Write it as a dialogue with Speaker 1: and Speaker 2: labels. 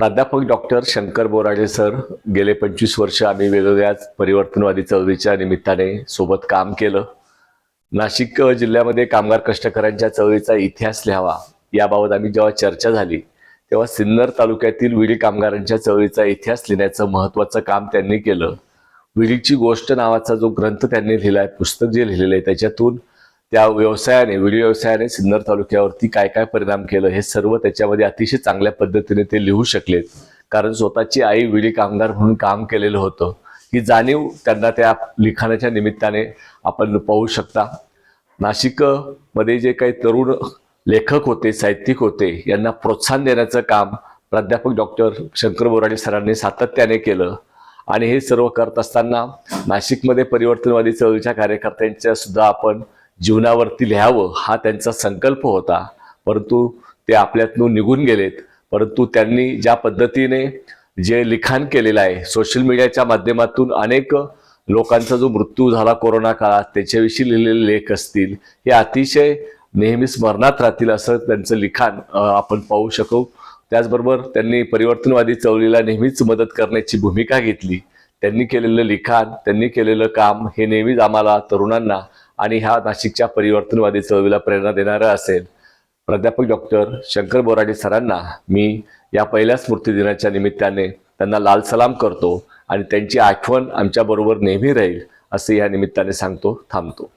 Speaker 1: प्राध्यापक doctor Shankar Borade sir गेले पंचवीस वर्ष आम्ही वेगवेगळ्याच परिवर्तनवादी चळवळीच्या निमित्ताने सोबत काम केलं. नाशिक जिल्ह्यामध्ये कामगार कष्टकऱ्यांच्या चळवळीचा इतिहास लिहावा याबाबत आम्ही जेव्हा चर्चा झाली तेव्हा सिन्नर तालुक्यातील विडी कामगारांच्या चळवळीचा इतिहास लिहिण्याचं महत्त्वाचं काम त्यांनी केलं. विडीची गोष्ट नावाचा जो ग्रंथ त्यांनी लिहिला आहे पुस्तक जे लिहिलेलं आहे त्याच्यातून त्या व्यवसायाने विडी व्यवसायाने सिन्नर तालुक्यावरती काय काय परिणाम केलं हे सर्व त्याच्यामध्ये अतिशय चांगल्या पद्धतीने ते लिहू शकलेत. कारण स्वतःची आई विडी कामगार म्हणून काम केलेलं होतं. ही जाणीव त्यांना त्या लिखाणाच्या निमित्ताने आपण पाहू शकता. नाशिकमध्ये जे काही तरुण लेखक होते साहित्यिक होते यांना प्रोत्साहन देण्याचं काम प्राध्यापक डॉक्टर शंकर बोराडे सरांनी सातत्याने केलं. आणि हे सर्व करत असताना नाशिकमध्ये परिवर्तनवादी चळवळीच्या कार्यकर्त्यांच्या सुद्धा आपण जीवनावरती लिहावं हा त्यांचा संकल्प होता. परंतु ते आपल्यातून निघून गेलेत. परंतु त्यांनी ज्या पद्धतीने जे लिखाण केलेलं आहे सोशल मीडियाच्या माध्यमातून अनेक लोकांचा जो मृत्यू झाला कोरोना काळात त्याच्याविषयी लिहिलेले लेख असतील हे अतिशय नेहमी स्मरणात राहतील असं त्यांचं लिखाण आपण पाहू शकू. त्याचबरोबर त्यांनी परिवर्तनवादी चळवळीला नेहमीच मदत करण्याची भूमिका घेतली. त्यांनी केलेलं लिखाण त्यांनी केलेलं काम हे नेहमीच आम्हाला तरुणांना आणि ह्या नाशिकच्या परिवर्तनवादी चळवळीला प्रेरणा देणारं असेल. प्राध्यापक डॉक्टर शंकर बोराडे सरांना मी या पहिल्या स्मृती दिनाच्या निमित्ताने त्यांना लाल सलाम करतो आणि त्यांची आठवण आमच्याबरोबर नेहमी राहील असे या निमित्ताने सांगतो थांबतो.